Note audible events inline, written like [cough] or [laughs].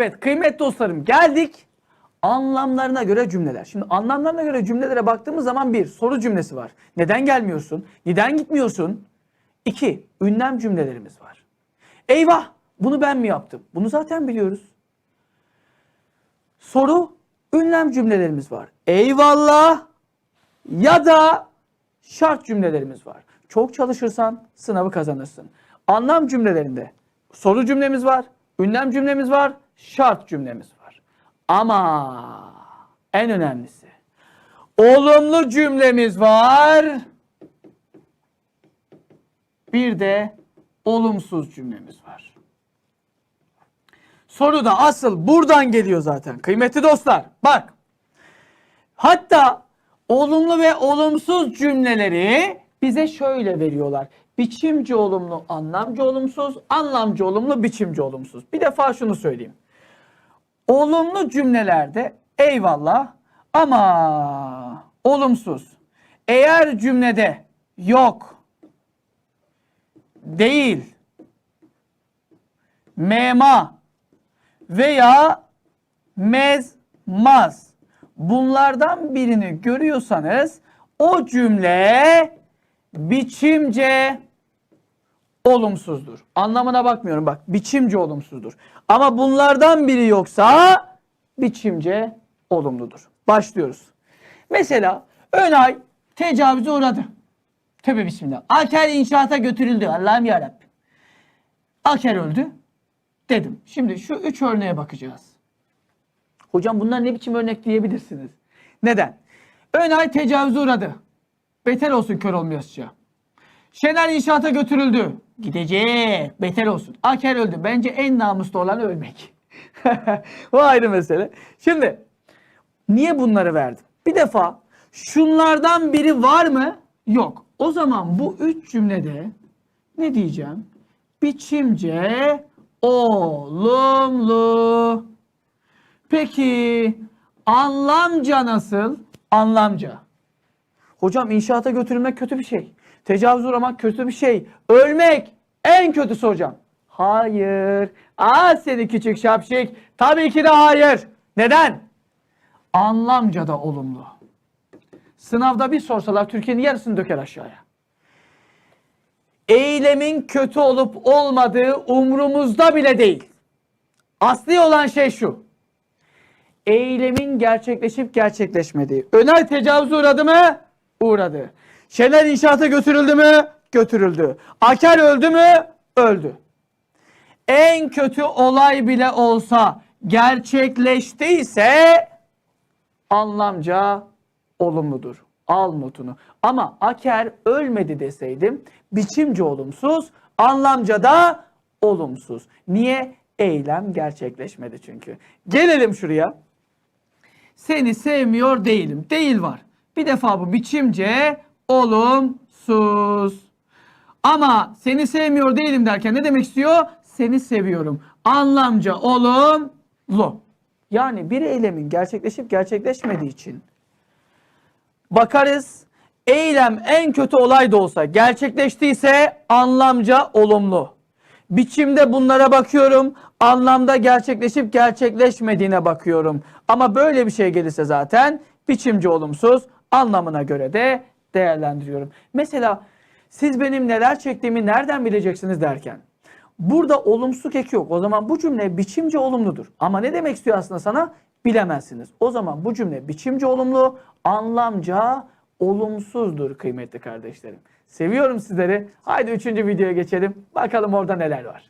Evet kıymetli dostlarım geldik anlamlarına göre cümleler. Şimdi anlamlarına göre cümlelere baktığımız zaman bir soru cümlesi var. Neden gelmiyorsun? Neden gitmiyorsun? İki ünlem cümlelerimiz var. Eyvah bunu ben mi yaptım? Bunu zaten biliyoruz. Soru ünlem cümlelerimiz var. Eyvallah ya da şart cümlelerimiz var. Çok çalışırsan sınavı kazanırsın. Anlam cümlelerinde soru cümlemiz var, ünlem cümlemiz var, şart cümlemiz var. Ama en önemlisi olumlu cümlemiz var. Bir de olumsuz cümlemiz var. Soru da asıl buradan geliyor zaten. Kıymetli dostlar bak. Hatta olumlu ve olumsuz cümleleri bize şöyle veriyorlar. Biçimci olumlu, anlamcı olumsuz, anlamcı olumlu, biçimci olumsuz. Bir defa şunu söyleyeyim. Olumlu cümlelerde eyvallah ama olumsuz. Eğer cümlede yok, değil, mema veya mezmaz bunlardan birini görüyorsanız o cümle biçimce olumsuzdur. Anlamına bakmıyorum bak biçimce olumsuzdur. Ama bunlardan biri yoksa biçimce olumludur. Başlıyoruz. Mesela Önay tecavüze uğradı. Tövbe bismillah. Aker inşaata götürüldü. Allah'ım yarabbim. Aker öldü. Dedim. Şimdi şu üç örneğe bakacağız. Hocam bunlar ne biçim örnek diyebilirsiniz. Neden? Önay tecavüze uğradı. Beter olsun kör olmayasıca. Şener inşaata götürüldü. Gidecek. Beter olsun. Aker öldü. Bence en namuslu olan ölmek. [laughs] Bu ayrı mesele. Şimdi niye bunları verdim? Bir defa şunlardan biri var mı? Yok. O zaman bu üç cümlede ne diyeceğim? Biçimce olumlu. Peki anlamca nasıl? Anlamca. Hocam inşaata götürülmek kötü bir şey. Tecavüz uğramak kötü bir şey. Ölmek en kötüsü hocam. Hayır. Aa seni küçük şapşik. Tabii ki de hayır. Neden? Anlamca da olumlu. Sınavda bir sorsalar Türkiye'nin yarısını döker aşağıya. Eylemin kötü olup olmadığı umrumuzda bile değil. Asli olan şey şu. Eylemin gerçekleşip gerçekleşmediği. Önay tecavüze uğradı mı? Uğradı. Şener inşaata götürüldü mü? Götürüldü. Aker öldü mü? Öldü. En kötü olay bile olsa gerçekleştiyse anlamca olumludur. Al notunu. Ama Aker ölmedi deseydim biçimce olumsuz, anlamca da olumsuz. Niye? Eylem gerçekleşmedi çünkü. Gelelim şuraya. Seni sevmiyor değilim. Değil var. Bir defa bu biçimce olumsuz. Ama seni sevmiyor değilim derken ne demek istiyor? Seni seviyorum. Anlamca olumlu. Yani bir eylemin gerçekleşip gerçekleşmediği için bakarız. Eylem en kötü olay da olsa gerçekleştiyse anlamca olumlu. Biçimde bunlara bakıyorum. Anlamda gerçekleşip gerçekleşmediğine bakıyorum. Ama böyle bir şey gelirse zaten biçimci olumsuz anlamına göre de değerlendiriyorum. Mesela siz benim neler çektiğimi nereden bileceksiniz derken burada olumsuzluk eki yok. O zaman bu cümle biçimci olumludur. Ama ne demek istiyor aslında sana? Bilemezsiniz. O zaman bu cümle biçimci olumlu, anlamca olumsuzdur kıymetli kardeşlerim. Seviyorum sizleri. Haydi üçüncü videoya geçelim. Bakalım orada neler var.